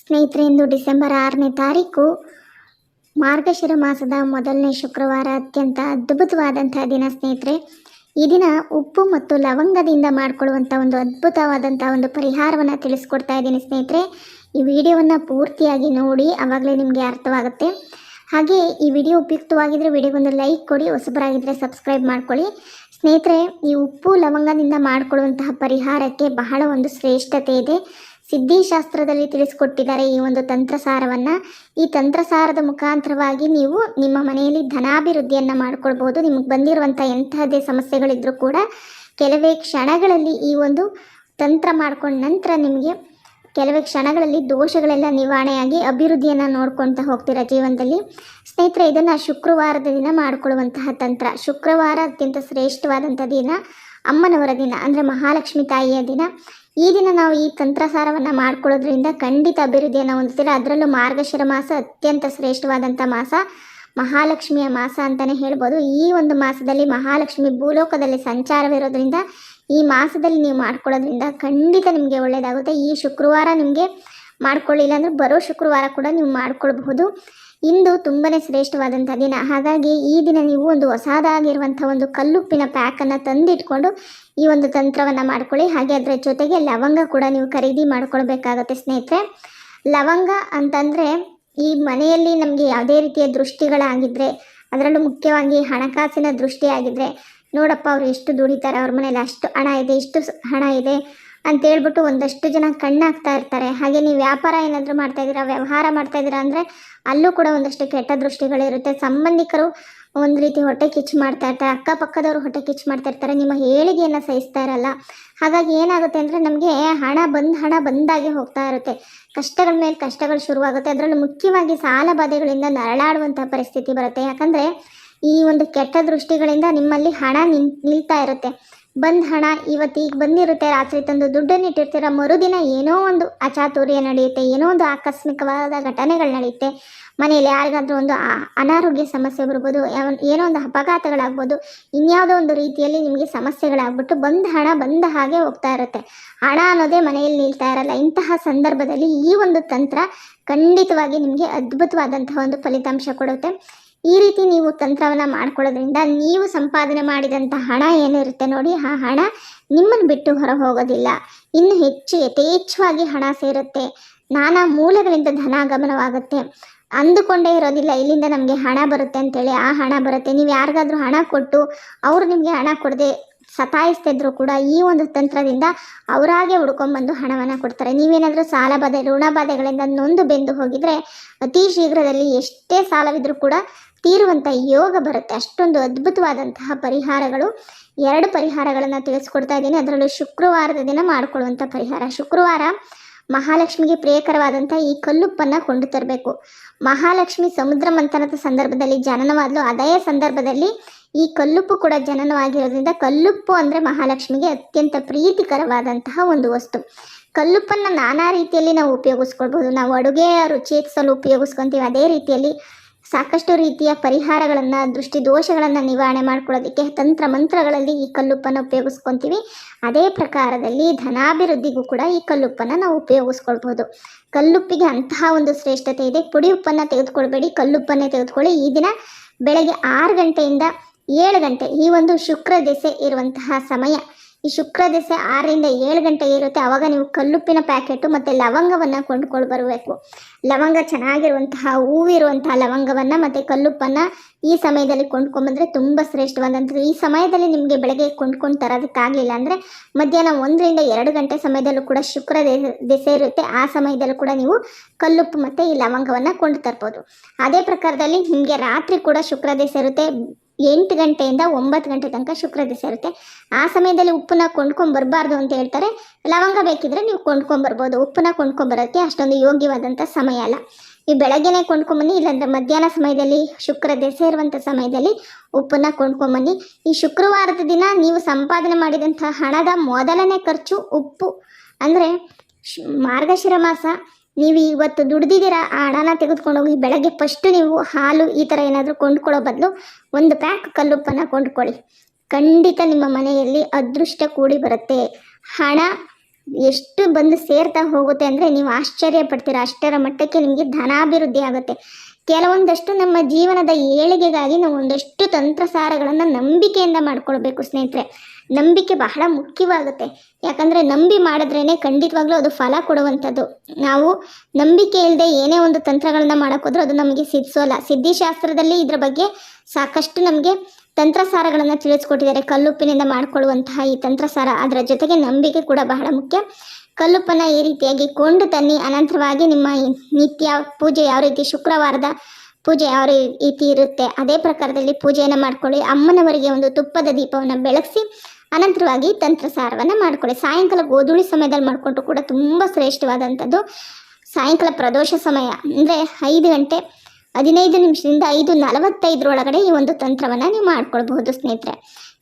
ಸ್ನೇಹಿತರೆ, ಇಂದು ಡಿಸೆಂಬರ್ ಆರನೇ ತಾರೀಕು ಮಾರ್ಗಶಿರ ಮಾಸದ ಮೊದಲನೇ ಶುಕ್ರವಾರ ಅತ್ಯಂತ ಅದ್ಭುತವಾದಂತಹ ದಿನ ಸ್ನೇಹಿತರೆ. ಈ ದಿನ ಉಪ್ಪು ಮತ್ತು ಲವಂಗದಿಂದ ಮಾಡಿಕೊಳ್ಳುವಂಥ ಒಂದು ಅದ್ಭುತವಾದಂಥ ಒಂದು ಪರಿಹಾರವನ್ನು ತಿಳಿಸ್ಕೊಡ್ತಾ ಇದ್ದೀನಿ ಸ್ನೇಹಿತರೆ. ಈ ವಿಡಿಯೋವನ್ನು ಪೂರ್ತಿಯಾಗಿ ನೋಡಿ ಆವಾಗಲೇ ನಿಮಗೆ ಅರ್ಥವಾಗುತ್ತೆ. ಹಾಗೆ ಈ ವಿಡಿಯೋ ಉಪಯುಕ್ತವಾಗಿದ್ದರೆ ವಿಡಿಯೋಗೊಂದು ಲೈಕ್ ಕೊಡಿ ಹೊಸಬರಾಗಿದ್ದರೆ ಸಬ್ಸ್ಕ್ರೈಬ್ ಮಾಡ್ಕೊಳ್ಳಿ. ಸ್ನೇಹಿತರೆ, ಈ ಉಪ್ಪು, ಲವಂಗದಿಂದ ಮಾಡಿಕೊಳ್ಳುವಂತಹ ಪರಿಹಾರಕ್ಕೆ ಬಹಳ ಒಂದು ಶ್ರೇಷ್ಠತೆ ಇದೆ. ಸಿದ್ಧಿಶಾಸ್ತ್ರದಲ್ಲಿ ತಿಳಿಸಿಕೊಟ್ಟಿದ್ದಾರೆ ಈ ಒಂದು ತಂತ್ರಸಾರವನ್ನು. ಈ ತಂತ್ರಸಾರದ ಮುಖಾಂತರವಾಗಿ ನೀವು ನಿಮ್ಮ ಮನೆಯಲ್ಲಿ ಧನಾಭಿವೃದ್ಧಿಯನ್ನು ಮಾಡ್ಕೊಳ್ಬೋದು ನಿಮಗೆ ಬಂದಿರುವಂಥ ಎಂತಹದೇ ಸಮಸ್ಯೆಗಳಿದ್ರೂ ಕೂಡ ಕೆಲವೇ ಕ್ಷಣಗಳಲ್ಲಿ ಈ ಒಂದು ತಂತ್ರ ಮಾಡ್ಕೊಂಡ ನಂತರ ನಿಮಗೆ ಕೆಲವೇ ಕ್ಷಣಗಳಲ್ಲಿ ದೋಷಗಳೆಲ್ಲ ನಿವಾರಣೆಯಾಗಿ ಅಭಿವೃದ್ಧಿಯನ್ನು ನೋಡ್ಕೊಳ್ತಾ ಹೋಗ್ತೀರಾ ಜೀವನದಲ್ಲಿ. ಸ್ನೇಹಿತರೆ, ಇದನ್ನು ಶುಕ್ರವಾರದ ದಿನ ಮಾಡಿಕೊಳ್ಳುವಂತಹ ತಂತ್ರ. ಶುಕ್ರವಾರ ಅತ್ಯಂತ ಶ್ರೇಷ್ಠವಾದಂಥ ದಿನ, ಅಮ್ಮನವರ ದಿನ, ಅಂದರೆ ಮಹಾಲಕ್ಷ್ಮಿ ತಾಯಿಯ ದಿನ. ಈ ದಿನ ನಾವು ಈ ತಂತ್ರಸಾರವನ್ನು ಮಾಡ್ಕೊಳ್ಳೋದ್ರಿಂದ ಖಂಡಿತ ಅಭಿವೃದ್ಧಿಯನ್ನು ಹೊಂದುತ್ತೀರ ಅದರಲ್ಲೂ ಮಾರ್ಗಶಿರ ಮಾಸ ಅತ್ಯಂತ ಶ್ರೇಷ್ಠವಾದಂಥ ಮಾಸ ಮಹಾಲಕ್ಷ್ಮಿಯ ಮಾಸ ಅಂತಲೇ ಹೇಳ್ಬೋದು. ಈ ಒಂದು ಮಾಸದಲ್ಲಿ ಮಹಾಲಕ್ಷ್ಮಿ ಭೂಲೋಕದಲ್ಲಿ ಸಂಚಾರವಿರೋದ್ರಿಂದ ಈ ಮಾಸದಲ್ಲಿ ನೀವು ಮಾಡ್ಕೊಳ್ಳೋದ್ರಿಂದ ಖಂಡಿತ ನಿಮಗೆ ಒಳ್ಳೆಯದಾಗುತ್ತೆ ಈ ಶುಕ್ರವಾರ ನಿಮಗೆ ಮಾಡ್ಕೊಳ್ಳಿಲ್ಲ ಅಂದರೆ ಬರೋ ಶುಕ್ರವಾರ ಕೂಡ ನೀವು ಮಾಡ್ಕೊಳ್ಬಹುದು. ಇಂದು ತುಂಬನೇ ಶ್ರೇಷ್ಠವಾದಂಥ ದಿನ. ಹಾಗಾಗಿ ಈ ದಿನ ನೀವು ಒಂದು ಹೊಸದಾಗಿರುವಂಥ ಒಂದು ಕಲ್ಲುಪ್ಪಿನ ಪ್ಯಾಕನ್ನು ತಂದಿಟ್ಕೊಂಡು ಈ ಒಂದು ತಂತ್ರವನ್ನು ಮಾಡ್ಕೊಳ್ಳಿ. ಹಾಗೆ ಅದರ ಜೊತೆಗೆ ಲವಂಗ ಕೂಡ ನೀವು ಖರೀದಿ ಮಾಡ್ಕೊಳ್ಬೇಕಾಗತ್ತೆ ಸ್ನೇಹಿತರೆ. ಲವಂಗ ಅಂತಂದರೆ ಈ ಮನೆಯಲ್ಲಿ ನಮಗೆ ಯಾವುದೇ ರೀತಿಯ ದೃಷ್ಟಿಗಳಾಗಿದ್ದರೆ ಅದರಲ್ಲೂ ಮುಖ್ಯವಾಗಿ ಹಣಕಾಸಿನ ದೃಷ್ಟಿಯಾಗಿದ್ದರೆ ನೋಡಪ್ಪ ಅವರು ಎಷ್ಟು ದುಡಿತಾರೆ, ಅವ್ರ ಮನೇಲಿ ಅಷ್ಟು ಹಣ ಇದೆ, ಇಷ್ಟು ಹಣ ಇದೆ ಅಂತ ಹೇಳ್ಬಿಟ್ಟು ಒಂದಷ್ಟು ಜನ ಕಣ್ಣಾಗ್ತಾ ಇರ್ತಾರೆ. ಹಾಗೆ ನೀವು ವ್ಯಾಪಾರ ಏನಾದರೂ ಮಾಡ್ತಾ ಇದ್ದೀರಾ, ವ್ಯವಹಾರ ಮಾಡ್ತಾ ಇದ್ದೀರಾ ಅಂದರೆ ಅಲ್ಲೂ ಕೂಡ ಒಂದಷ್ಟು ಕೆಟ್ಟ ದೃಷ್ಟಿಗಳಿರುತ್ತೆ ಸಂಬಂಧಿಕರು ಒಂದು ರೀತಿ ಹೊಟ್ಟೆ ಕಿಚ್ಚು ಮಾಡ್ತಾ ಇರ್ತಾರೆ ಅಕ್ಕಪಕ್ಕದವರು ಹೊಟ್ಟೆ ಕಿಚ್ಚು ಮಾಡ್ತಾ ಇರ್ತಾರೆ, ನಿಮ್ಮ ಏಳಿಗೆಯನ್ನು ಸಹಿಸ್ತಾ ಇರಲ್ಲ. ಹಾಗಾಗಿ ಏನಾಗುತ್ತೆ ಅಂದರೆ ನಮಗೆ ಹಣ ಬಂದು, ಹಣ ಬಂದಾಗೆ ಹೋಗ್ತಾ ಇರುತ್ತೆ. ಕಷ್ಟಗಳ ಮೇಲೆ ಕಷ್ಟಗಳು ಶುರುವಾಗುತ್ತೆ. ಅದರಲ್ಲೂ ಮುಖ್ಯವಾಗಿ ಸಾಲ ಬಾಧೆಗಳಿಂದ ನರಳಾಡುವಂಥ ಪರಿಸ್ಥಿತಿ ಬರುತ್ತೆ. ಯಾಕಂದರೆ ಈ ಒಂದು ಕೆಟ್ಟ ದೃಷ್ಟಿಗಳಿಂದ ನಿಮ್ಮಲ್ಲಿ ಹಣ ನಿಲ್, ನಿಲ್ತಾ ಇರುತ್ತೆ. ಬಂದ ಹಣ ಇವತ್ತೀಗ ಬಂದಿರುತ್ತೆ, ರಾತ್ರಿ ತಂದು ದುಡ್ಡನ್ನು ಇಟ್ಟಿರ್ತೀರ, ಮರುದಿನ ಏನೋ ಒಂದು ಅಚಾತುರ್ಯ ನಡೆಯುತ್ತೆ, ಏನೋ ಒಂದು ಆಕಸ್ಮಿಕವಾದ ಘಟನೆಗಳು ನಡೆಯುತ್ತೆ. ಮನೆಯಲ್ಲಿ ಯಾರಿಗಾದ್ರೂ ಒಂದು ಅನಾರೋಗ್ಯ ಸಮಸ್ಯೆ ಬರ್ಬೋದು ಏನೋ ಒಂದು ಅಪಘಾತಗಳಾಗ್ಬೋದು, ಇನ್ಯಾವುದೋ ಒಂದು ರೀತಿಯಲ್ಲಿ ನಿಮಗೆ ಸಮಸ್ಯೆಗಳಾಗ್ಬಿಟ್ಟು ಬಂದ ಹಣ ಬಂದ ಹಾಗೆ ಹೋಗ್ತಾ ಇರುತ್ತೆ. ಹಣ ಅನ್ನೋದೇ ಮನೆಯಲ್ಲಿ ನಿಲ್ತಾ ಇರಲ್ಲ. ಇಂತಹ ಸಂದರ್ಭದಲ್ಲಿ ಈ ಒಂದು ತಂತ್ರ ಖಂಡಿತವಾಗಿ ನಿಮಗೆ ಅದ್ಭುತವಾದಂತಹ ಒಂದು ಫಲಿತಾಂಶ ಕೊಡುತ್ತೆ. ಈ ರೀತಿ ನೀವು ತಂತ್ರವನ್ನು ಮಾಡ್ಕೊಳ್ಳೋದ್ರಿಂದ ನೀವು ಸಂಪಾದನೆ ಮಾಡಿದಂಥ ಹಣ ಏನಿರುತ್ತೆ ನೋಡಿ, ಆ ಹಣ ನಿಮ್ಮನ್ನು ಬಿಟ್ಟು ಹೊರ ಹೋಗೋದಿಲ್ಲ ಇನ್ನು ಹೆಚ್ಚು ಯಥೇಚ್ಛವಾಗಿ ಹಣ ಸೇರುತ್ತೆ. ನಾನಾ ಮೂಲಗಳಿಂದ ಧನಾಗಮನವಾಗುತ್ತೆ. ಅಂದುಕೊಂಡೇ ಇರೋದಿಲ್ಲ, ಇಲ್ಲಿಂದ ನಮಗೆ ಹಣ ಬರುತ್ತೆ ಅಂತೇಳಿ. ಆ ಹಣ ಬರುತ್ತೆ. ನೀವು ಯಾರಿಗಾದ್ರೂ ಹಣ ಕೊಟ್ಟು ಅವರು ನಿಮಗೆ ಹಣ ಕೊಡದೆ ಸತಾಯಿಸ್ತಿದ್ರು ಕೂಡ ಈ ಒಂದು ತಂತ್ರದಿಂದ ಅವರಾಗೆ ಹುಡ್ಕೊಂಬಂದು ಹಣವನ್ನು ಕೊಡ್ತಾರೆ. ನೀವೇನಾದರೂ ಸಾಲ ಬಾಧೆ, ಋಣ ಬಾಧೆಗಳಿಂದ ನೊಂದು ಬೆಂದು ಹೋಗಿದ್ರೆ ಅತಿ ಶೀಘ್ರದಲ್ಲಿ ಎಷ್ಟೇ ಸಾಲವಿದ್ರೂ ಕೂಡ ತೀರುವಂಥ ಯೋಗ ಬರುತ್ತೆ. ಅಷ್ಟೊಂದು ಅದ್ಭುತವಾದಂತಹ ಪರಿಹಾರಗಳು. ಎರಡು ಪರಿಹಾರಗಳನ್ನು ತಿಳಿಸ್ಕೊಡ್ತಾ ಇದ್ದೀನಿ. ಅದರಲ್ಲೂ ಶುಕ್ರವಾರದ ದಿನ ಮಾಡಿಕೊಳ್ಳುವಂಥ ಪರಿಹಾರ. ಶುಕ್ರವಾರ ಮಹಾಲಕ್ಷ್ಮಿಗೆ ಪ್ರಿಯಕರವಾದಂಥ ಈ ಕಲ್ಲುಪ್ಪನ್ನು ಕೊಂಡು ತರಬೇಕು. ಮಹಾಲಕ್ಷ್ಮಿ ಸಮುದ್ರ ಮಂಥನದ ಸಂದರ್ಭದಲ್ಲಿ ಜನನವಾದಲು ಅದೇ ಸಂದರ್ಭದಲ್ಲಿ ಈ ಕಲ್ಲುಪ್ಪು ಕೂಡ ಜನನವಾಗಿರೋದ್ರಿಂದ ಕಲ್ಲುಪ್ಪು ಅಂದರೆ ಮಹಾಲಕ್ಷ್ಮಿಗೆ ಅತ್ಯಂತ ಪ್ರೀತಿಕರವಾದಂತಹ ಒಂದು ವಸ್ತು. ಕಲ್ಲುಪ್ಪನ್ನು ನಾನಾ ರೀತಿಯಲ್ಲಿ ನಾವು ಉಪಯೋಗಿಸ್ಕೊಳ್ಬೋದು ನಾವು ಅಡುಗೆಯ ರುಚಿ ಹೆಚ್ಚಿಸಲು ಉಪಯೋಗಿಸ್ಕೊತೀವಿ. ಅದೇ ರೀತಿಯಲ್ಲಿ ಸಾಕಷ್ಟು ರೀತಿಯ ಪರಿಹಾರಗಳನ್ನು ದೃಷ್ಟಿ ದೋಷಗಳನ್ನು ನಿವಾರಣೆ ಮಾಡ್ಕೊಳ್ಳೋದಕ್ಕೆ ತಂತ್ರ ಮಂತ್ರಗಳಲ್ಲಿ ಈ ಕಲ್ಲುಪ್ಪನ್ನು ಉಪಯೋಗಿಸ್ಕೊತೀವಿ. ಅದೇ ಪ್ರಕಾರದಲ್ಲಿ ಧನಾಭಿವೃದ್ಧಿಗೂ ಕೂಡ ಈ ಕಲ್ಲುಪ್ಪನ್ನು ನಾವು ಉಪಯೋಗಿಸ್ಕೊಳ್ಬೋದು. ಕಲ್ಲುಪ್ಪಿಗೆ ಅಂತಹ ಒಂದು ಶ್ರೇಷ್ಠತೆ ಇದೆ. ಪುಡಿ ಉಪ್ಪನ್ನು ತೆಗೆದುಕೊಳ್ಬೇಡಿ, ಕಲ್ಲುಪ್ಪನ್ನೇ ತೆಗೆದುಕೊಳ್ಳಿ. ಈ ದಿನ ಬೆಳಗ್ಗೆ ಆರು ಗಂಟೆಯಿಂದ ಏಳು ಗಂಟೆ ಈ ಒಂದು ಶುಕ್ರ ದೆಸೆ ಇರುವಂತಹ ಸಮಯ ಈ ಶುಕ್ರ ದಿವಸ ಆರರಿಂದ ಏಳು ಗಂಟೆ ಇರುತ್ತೆ. ಆವಾಗ ನೀವು ಕಲ್ಲುಪ್ಪಿನ ಪ್ಯಾಕೆಟು ಮತ್ತು ಲವಂಗವನ್ನು ಕೊಂಡ್ಕೊಂಡು ಬರಬೇಕು. ಲವಂಗ ಚೆನ್ನಾಗಿರುವಂತಹ, ಹೂವಿರುವಂತಹ ಲವಂಗವನ್ನು ಮತ್ತು ಕಲ್ಲುಪ್ಪನ್ನು ಈ ಸಮಯದಲ್ಲಿ ಕೊಂಡ್ಕೊಂಡ್ಬಂದರೆ ತುಂಬ ಶ್ರೇಷ್ಠವಾದಂಥದ್ದು. ಈ ಸಮಯದಲ್ಲಿ ನಿಮಗೆ ಬೆಳಗ್ಗೆ ಕೊಂಡ್ಕೊಂಡು ತರೋದಕ್ಕಾಗಲಿಲ್ಲ ಅಂದರೆ ಮಧ್ಯಾಹ್ನ ಒಂದರಿಂದ ಎರಡು ಗಂಟೆ ಸಮಯದಲ್ಲೂ ಕೂಡ ಶುಕ್ರ ದಿಸೆ ದೆಸೆ ಇರುತ್ತೆ. ಆ ಸಮಯದಲ್ಲೂ ಕೂಡ ನೀವು ಕಲ್ಲುಪ್ಪು ಮತ್ತು ಈ ಲವಂಗವನ್ನು ಕೊಂಡು ತರ್ಬೋದು. ಅದೇ ಪ್ರಕಾರದಲ್ಲಿ ನಿಮಗೆ ರಾತ್ರಿ ಕೂಡ ಶುಕ್ರ ದೆಸೆ ಇರುತ್ತೆ. ಎಂಟು ಗಂಟೆಯಿಂದ ಒಂಬತ್ತು ಗಂಟೆ ತನಕ ಶುಕ್ರ ದಿವಸ ಇರುತ್ತೆ. ಆ ಸಮಯದಲ್ಲಿ ಉಪ್ಪನ್ನ ಕೊಂಡ್ಕೊಂಡ್ ಬರಬಾರ್ದು ಅಂತ ಹೇಳ್ತಾರೆ. ಲವಂಗ ಬೇಕಿದ್ರೆ ನೀವು ಕೊಂಡ್ಕೊಂಬರ್ಬೋದು ಉಪ್ಪನ್ನ ಕೊಂಡ್ಕೊಂಬರೋಕ್ಕೆ ಅಷ್ಟೊಂದು ಯೋಗ್ಯವಾದಂಥ ಸಮಯ ಅಲ್ಲ. ಈ ಬೆಳಗ್ಗೆನೆ ಕೊಂಡ್ಕೊಂಬನ್ನಿ ಇಲ್ಲಾಂದರೆ ಮಧ್ಯಾಹ್ನ ಸಮಯದಲ್ಲಿ, ಶುಕ್ರ ದಿವಸ ಇರುವಂಥ ಸಮಯದಲ್ಲಿ ಉಪ್ಪನ್ನ ಕೊಂಡ್ಕೊಂಬನ್ನಿ ಈ ಶುಕ್ರವಾರದ ದಿನ ನೀವು ಸಂಪಾದನೆ ಮಾಡಿದಂಥ ಹಣದ ಮೊದಲನೇ ಖರ್ಚು ಉಪ್ಪು. ಅಂದರೆ ಮಾರ್ಗಶಿರ ಮಾಸ ನೀವು ಇವತ್ತು ದುಡ್ದಿದ್ದೀರಾ, ಆ ಹಣನ ತೆಗೆದುಕೊಂಡು ಹೋಗಿ ಬೆಳಗ್ಗೆ ಫಸ್ಟು ನೀವು ಹಾಲು ಈ ಥರ ಏನಾದರೂ ಕೊಂಡ್ಕೊಳ್ಳೋ ಬದಲು ಒಂದು ಪ್ಯಾಕ್ ಕಲ್ಲುಪ್ಪನ್ನು ಕೊಂಡ್ಕೊಳ್ಳಿ. ಖಂಡಿತ ನಿಮ್ಮ ಮನೆಯಲ್ಲಿ ಅದೃಷ್ಟ ಕೂಡಿ ಬರುತ್ತೆ. ಹಣ ಎಷ್ಟು ಬಂದು ಸೇರ್ತಾ ಹೋಗುತ್ತೆ ಅಂದರೆ ನೀವು ಆಶ್ಚರ್ಯ ಪಡ್ತೀರಾ. ಅಷ್ಟರ ಮಟ್ಟಕ್ಕೆ ನಿಮಗೆ ಧನಾಭಿವೃದ್ಧಿ ಆಗುತ್ತೆ. ಕೆಲವೊಂದಷ್ಟು ನಮ್ಮ ಜೀವನದ ಏಳಿಗೆಗಾಗಿ ನಾವು ಒಂದಷ್ಟು ತಂತ್ರಸಾರಗಳನ್ನು ನಂಬಿಕೆಯಿಂದ ಮಾಡ್ಕೊಳ್ಬೇಕು ಸ್ನೇಹಿತರೆ. ನಂಬಿಕೆ ಬಹಳ ಮುಖ್ಯವಾಗುತ್ತೆ. ಯಾಕಂದರೆ ನಂಬಿ ಮಾಡಿದ್ರೇ ಖಂಡಿತವಾಗ್ಲೂ ಅದು ಫಲ ಕೊಡುವಂಥದ್ದು. ನಾವು ನಂಬಿಕೆ ಇಲ್ಲದೆ ಏನೇ ಒಂದು ತಂತ್ರಗಳನ್ನ ಮಾಡೋಕ್ಕೋದ್ರೂ ಅದು ನಮಗೆ ಸಿದ್ಧಿಸೋಲ್ಲ. ಸಿದ್ಧಿಶಾಸ್ತ್ರದಲ್ಲಿ ಇದರ ಬಗ್ಗೆ ಸಾಕಷ್ಟು ನಮಗೆ ತಂತ್ರಸಾರಗಳನ್ನು ತಿಳಿಸ್ಕೊಟ್ಟಿದ್ದಾರೆ. ಕಲ್ಲುಪ್ಪಿನಿಂದ ಮಾಡಿಕೊಳ್ಳುವಂತಹ ಈ ತಂತ್ರಸಾರ ಅದರ ಜೊತೆಗೆ ನಂಬಿಕೆ ಕೂಡ ಬಹಳ ಮುಖ್ಯ. ಕಲ್ಲುಪ್ಪನ್ನು ಈ ರೀತಿಯಾಗಿ ಕೊಂಡು ತನ್ನಿ, ಅನಂತರವಾಗಿ ನಿಮ್ಮ ನಿತ್ಯ ಪೂಜೆ ಯಾವ ರೀತಿ ಶುಕ್ರವಾರದ ಪೂಜೆ ಯಾವ ರೀತಿ ಇರುತ್ತೆ, ಅದೇ ಪ್ರಕಾರದಲ್ಲಿ ಪೂಜೆಯನ್ನು ಮಾಡ್ಕೊಳ್ಳಿ. ಅಮ್ಮನವರಿಗೆ ಒಂದು ತುಪ್ಪದ ದೀಪವನ್ನು ಬೆಳಗಿಸಿ, ಅನಂತರವಾಗಿ ತಂತ್ರಸಾರವನ್ನು ಮಾಡ್ಕೊಳ್ಳಿ. ಸಾಯಂಕಾಲ ಗೋಧೂಳಿ ಸಮಯದಲ್ಲಿ ಮಾಡಿಕೊಂಡ್ರು ಕೂಡ ತುಂಬ ಶ್ರೇಷ್ಠವಾದಂಥದ್ದು. ಸಾಯಂಕಾಲ ಪ್ರದೋಷ ಸಮಯ ಅಂದರೆ ಐದು ಗಂಟೆ ಹದಿನೈದು ನಿಮಿಷದಿಂದ ಐದು ನಲವತ್ತೈದರೊಳಗಡೆ ಈ ಒಂದು ತಂತ್ರವನ್ನು ನೀವು ಮಾಡ್ಕೊಳ್ಬಹುದು ಸ್ನೇಹಿತರೆ.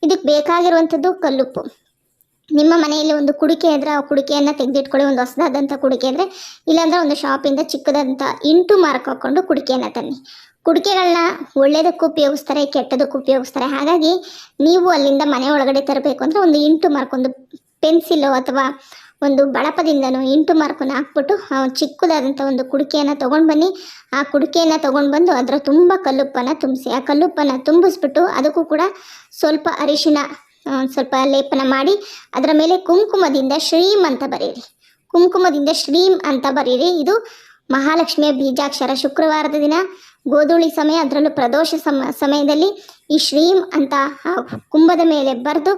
ಇದಕ್ಕೆ ಬೇಕಾಗಿರುವಂಥದ್ದು ಕಲ್ಲುಪ್ಪು. ನಿಮ್ಮ ಮನೆಯಲ್ಲಿ ಒಂದು ಕುಡಿಕೆ ಇದ್ರೆ ಆ ಕುಡಿಕೆಯನ್ನು ತೆಗೆದಿಟ್ಕೊಳ್ಳಿ, ಒಂದು ಹೊಸದಾದಂಥ ಕುಡಿಕೆ ಅಂದರೆ ಇಲ್ಲಾಂದರೆ ಒಂದು ಶಾಪಿಂದ ಚಿಕ್ಕದಾದಂಥ ಇಂಟು ಮಾರ್ಕ್ ಹಾಕ್ಕೊಂಡು ಕುಡಿಕೆಯನ್ನು ತನ್ನಿ. ಕುಡಿಕೆಗಳನ್ನ ಒಳ್ಳೆಯದಕ್ಕೂ ಉಪಯೋಗಿಸ್ತಾರೆ, ಕೆಟ್ಟದಕ್ಕೂ ಉಪಯೋಗಿಸ್ತಾರೆ. ಹಾಗಾಗಿ ನೀವು ಅಲ್ಲಿಂದ ಮನೆ ಒಳಗಡೆ ತರಬೇಕು ಅಂದರೆ ಒಂದು ಇಂಟು ಮಾರ್ಕ್ ಒಂದು ಪೆನ್ಸಿಲು ಅಥವಾ ಒಂದು ಬಳಪದಿಂದನೂ ಇಂಟು ಮಾರ್ಕನ್ನು ಹಾಕ್ಬಿಟ್ಟು ಚಿಕ್ಕದಾದಂಥ ಒಂದು ಕುಡಿಕೆಯನ್ನು ತೊಗೊಂಡು ಬನ್ನಿ. ಆ ಕುಡಿಕೆಯನ್ನು ತೊಗೊಂಡು ಬಂದು ಅದರ ತುಂಬ ಕಲ್ಲುಪ್ಪನ್ನು ತುಂಬಿಸಿ, ಆ ಕಲ್ಲುಪ್ಪನ್ನು ತುಂಬಿಸ್ಬಿಟ್ಟು ಅದಕ್ಕೂ ಕೂಡ ಸ್ವಲ್ಪ ಅರಿಶಿನ ಸ್ವಲ್ಪ ಲೇಪನ ಮಾಡಿ ಅದರ ಮೇಲೆ ಕುಂಕುಮದಿಂದ ಶ್ರೀಮ್ ಅಂತ ಬರೀರಿ. ಕುಂಕುಮದಿಂದ ಶ್ರೀಮ್ ಅಂತ ಬರೀರಿ. ಇದು ಮಹಾಲಕ್ಷ್ಮಿಯ ಬೀಜಾಕ್ಷರ ಶುಕ್ರವಾರದ ದಿನ. ಗೋಧೂಳಿ ಸಮಯ, ಅದರಲ್ಲೂ ಪ್ರದೋಷ ಸಮ, ಸಮಯದಲ್ಲಿ ಈ ಶ್ರೀಮ್ ಅಂತ ಆ ಕುಂಭದ ಮೇಲೆ ಬರೆದು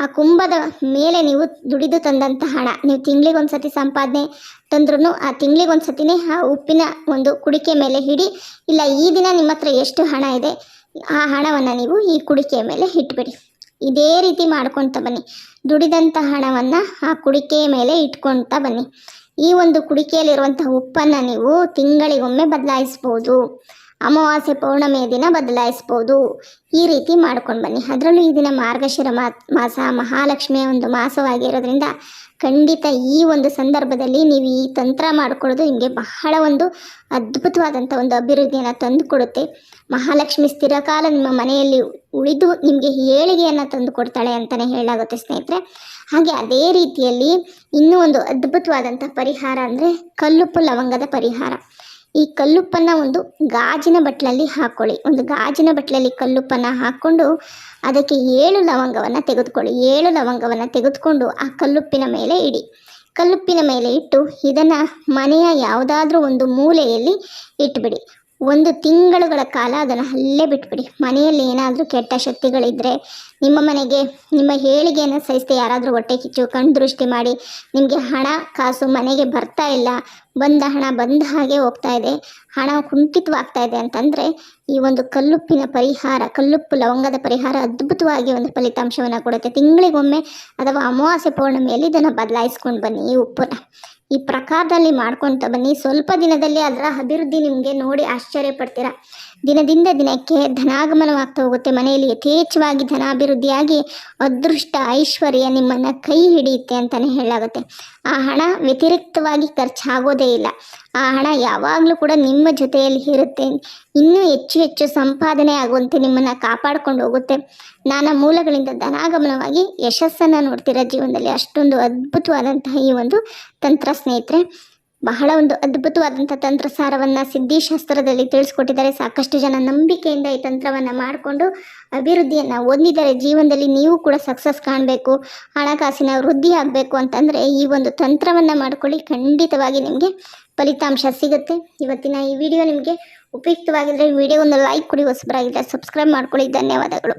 ಆ ಕುಂಭದ ಮೇಲೆ ನೀವು ದುಡಿದು ತಂದಂಥ ಹಣ. ನೀವು ತಿಂಗಳಿಗೊಂದ್ಸತಿ ಸಂಪಾದನೆ ತಂದ್ರೂ ಆ ತಿಂಗಳಿಗೊಂದ್ಸತಿನೇ ಆ ಉಪ್ಪಿನ ಒಂದು ಕುಡಿಕೆ ಮೇಲೆ ಹಿಡಿ, ಇಲ್ಲ ಈ ದಿನ ನಿಮ್ಮ ಹತ್ರ ಎಷ್ಟು ಹಣ ಇದೆ, ಆ ಹಣವನ್ನು ನೀವು ಈ ಕುಡಿಕೆಯ ಮೇಲೆ ಇಟ್ಬಿಡಿ. ಇದೇ ರೀತಿ ಮಾಡ್ಕೊತ ಬನ್ನಿ. ದುಡಿದಂಥ ಹಣವನ್ನು ಆ ಕುಡಿಕೆಯ ಮೇಲೆ ಇಟ್ಕೊಳ್ತಾ ಬನ್ನಿ. ಈ ಒಂದು ಕುಡಿಕೆಯಲ್ಲಿರುವಂಥ ಉಪ್ಪನ್ನು ನೀವು ತಿಂಗಳಿಗೊಮ್ಮೆ ಬದಲಾಯಿಸ್ಬೋದು. ಅಮಾವಾಸ್ಯೆ ಪೌರ್ಣಮಿಯ ದಿನ ಬದಲಾಯಿಸ್ಬೋದು. ಈ ರೀತಿ ಮಾಡ್ಕೊಂಡು ಬನ್ನಿ. ಅದರಲ್ಲೂ ಈ ದಿನ ಮಾರ್ಗಶಿರ ಮಾಸ, ಮಹಾಲಕ್ಷ್ಮಿಯ ಒಂದು ಮಾಸವಾಗಿರೋದ್ರಿಂದ ಖಂಡಿತ ಈ ಒಂದು ಸಂದರ್ಭದಲ್ಲಿ ನೀವು ಈ ತಂತ್ರ ಮಾಡ್ಕೊಳ್ಳೋದು ನಿಮಗೆ ಬಹಳ ಒಂದು ಅದ್ಭುತವಾದಂಥ ಒಂದು ಅಭಿವೃದ್ಧಿಯನ್ನು ತಂದು ಕೊಡುತ್ತೆ ಮಹಾಲಕ್ಷ್ಮಿ ಸ್ಥಿರಕಾಲ ನಿಮ್ಮ ಮನೆಯಲ್ಲಿ ಉಳಿದು ನಿಮಗೆ ಏಳಿಗೆಯನ್ನು ತಂದು ಕೊಡ್ತಾಳೆ ಅಂತಲೇ ಹೇಳಾಗುತ್ತೆ ಸ್ನೇಹಿತರೆ. ಹಾಗೆ ಅದೇ ರೀತಿಯಲ್ಲಿ ಇನ್ನೂ ಒಂದು ಅದ್ಭುತವಾದಂಥ ಪರಿಹಾರ ಅಂದರೆ ಕಲ್ಲುಪ್ಪು ಲವಂಗದ ಪರಿಹಾರ. ಈ ಕಲ್ಲುಪ್ಪನ್ನು ಒಂದು ಗಾಜಿನ ಬಟ್ಲಲ್ಲಿ ಹಾಕ್ಕೊಳ್ಳಿ ಒಂದು ಗಾಜಿನ ಬಟ್ಲಲ್ಲಿ ಕಲ್ಲುಪ್ಪನ್ನು ಹಾಕ್ಕೊಂಡು ಅದಕ್ಕೆ ಏಳು ಲವಂಗವನ್ನು ತೆಗೆದುಕೊಳ್ಳಿ. ಏಳು ಲವಂಗವನ್ನು ತೆಗೆದುಕೊಂಡು ಆ ಕಲ್ಲುಪ್ಪಿನ ಮೇಲೆ ಇಡಿ. ಕಲ್ಲುಪ್ಪಿನ ಮೇಲೆ ಇಟ್ಟು ಇದನ್ನು ಮನೆಯ ಯಾವುದಾದ್ರೂ ಒಂದು ಮೂಲೆಯಲ್ಲಿ ಇಟ್ಬಿಡಿ. ಒಂದು ತಿಂಗಳುಗಳ ಕಾಲ ಅದನ್ನು ಅಲ್ಲೇ ಬಿಟ್ಬಿಡಿ. ಮನೆಯಲ್ಲಿ ಏನಾದರೂ ಕೆಟ್ಟ ಶಕ್ತಿಗಳಿದ್ದರೆ ನಿಮ್ಮ ಮನೆಗೆ, ನಿಮ್ಮ ಹೇಳಿಗೆಯನ್ನು ಸಹಿಸದೆ ಯಾರಾದರೂ ಹೊಟ್ಟೆ ಕಿಚ್ಚು ಕಣ್ಣು ದೃಷ್ಟಿ ಮಾಡಿ, ನಿಮಗೆ ಹಣ, ಕಾಸು ಮನೆಗೆ ಬರ್ತಾ ಇಲ್ಲ, ಬಂದ ಹಣ ಬಂದ ಹಾಗೆ ಹೋಗ್ತಾ ಇದೆ, ಹಣ ಕುಂಠಿತವಾಗ್ತಾ ಇದೆ ಅಂತಂದರೆ ಈ ಒಂದು ಕಲ್ಲುಪ್ಪಿನ ಪರಿಹಾರ, ಕಲ್ಲುಪ್ಪು ಲವಂಗದ ಪರಿಹಾರ ಅದ್ಭುತವಾಗಿ ಒಂದು ಫಲಿತಾಂಶವನ್ನು ಕೊಡುತ್ತೆ. ತಿಂಗಳಿಗೊಮ್ಮೆ ಅಥವಾ ಅಮಾವಾಸ್ಯೆ ಪೌರ್ಣಮಿಯಲ್ಲಿ ಇದನ್ನು ಬದಲಾಯಿಸ್ಕೊಂಡು ಬನ್ನಿ ಈ ಉಪ್ಪನ್ನ. ಈ ಪ್ರಕಾರದಲ್ಲಿ ಮಾಡ್ಕೊತ ಬನ್ನಿ. ಸ್ವಲ್ಪ ದಿನದಲ್ಲಿ ಅದರ ಅಭಿವೃದ್ಧಿ ನಿಮಗೆ ನೋಡಿ ಆಶ್ಚರ್ಯ ಪಡ್ತೀರಾ ದಿನದಿಂದ ದಿನಕ್ಕೆ ಧನಾಗಮನವಾಗ್ತಾ ಹೋಗುತ್ತೆ. ಮನೆಯಲ್ಲಿ ಯಥೇಚ್ಛವಾಗಿ ಧನಾಭಿವೃದ್ಧಿಯಾಗಿ ಅದೃಷ್ಟ, ಐಶ್ವರ್ಯ ನಿಮ್ಮನ್ನು ಕೈ ಹಿಡಿಯುತ್ತೆ ಅಂತಲೇ ಹೇಳಾಗುತ್ತೆ ಆ ಹಣ ವ್ಯತಿರಿಕ್ತವಾಗಿ ಖರ್ಚಾಗೋದೇ ಇಲ್ಲ. ಆ ಹಣ ಯಾವಾಗಲೂ ಕೂಡ ನಿಮ್ಮ ಜೊತೆಯಲ್ಲಿ ಇರುತ್ತೆ. ಇನ್ನೂ ಹೆಚ್ಚು ಹೆಚ್ಚು ಸಂಪಾದನೆ ಆಗುವಂತೆ ನಿಮ್ಮನ್ನು ಕಾಪಾಡ್ಕೊಂಡು ಹೋಗುತ್ತೆ. ನಾನಾ ಮೂಲಗಳಿಂದ ಧನಾಗಮನವಾಗಿ ಯಶಸ್ಸನ್ನು ನೋಡ್ತಿರೋ ಜೀವನದಲ್ಲಿ. ಅಷ್ಟೊಂದು ಅದ್ಭುತವಾದಂತಹ ಈ ಒಂದು ತಂತ್ರ ಸ್ನೇಹಿತರೆ ಬಹಳ ಒಂದು ಅದ್ಭುತವಾದಂಥ ತಂತ್ರಸಾರವನ್ನು ಸಿದ್ಧಿಶಾಸ್ತ್ರದಲ್ಲಿ ತಿಳಿಸ್ಕೊಟ್ಟಿದ್ದಾರೆ. ಸಾಕಷ್ಟು ಜನ ನಂಬಿಕೆಯಿಂದ ಈ ತಂತ್ರವನ್ನು ಮಾಡಿಕೊಂಡು ಅಭಿವೃದ್ಧಿಯನ್ನು ಹೊಂದಿದ್ದಾರೆ. ಜೀವನದಲ್ಲಿ ನೀವು ಕೂಡ ಸಕ್ಸಸ್ ಕಾಣಬೇಕು, ಹಣಕಾಸಿನ ವೃದ್ಧಿ ಆಗಬೇಕು ಅಂತಂದರೆ ಈ ಒಂದು ತಂತ್ರವನ್ನು ಮಾಡ್ಕೊಳ್ಳಿ. ಖಂಡಿತವಾಗಿ ನಿಮಗೆ ಫಲಿತಾಂಶ ಸಿಗುತ್ತೆ. ಇವತ್ತಿನ ಈ ವಿಡಿಯೋ ನಿಮಗೆ ಉಪಯುಕ್ತವಾಗಿದ್ದರೆ ಒಂದು ಲೈಕ್ ಕೊಡಿ ಹೊಸಬರಾಗಿದ್ದರೆ ಸಬ್ಸ್ಕ್ರೈಬ್ ಮಾಡ್ಕೊಳ್ಳಿ. ಧನ್ಯವಾದಗಳು.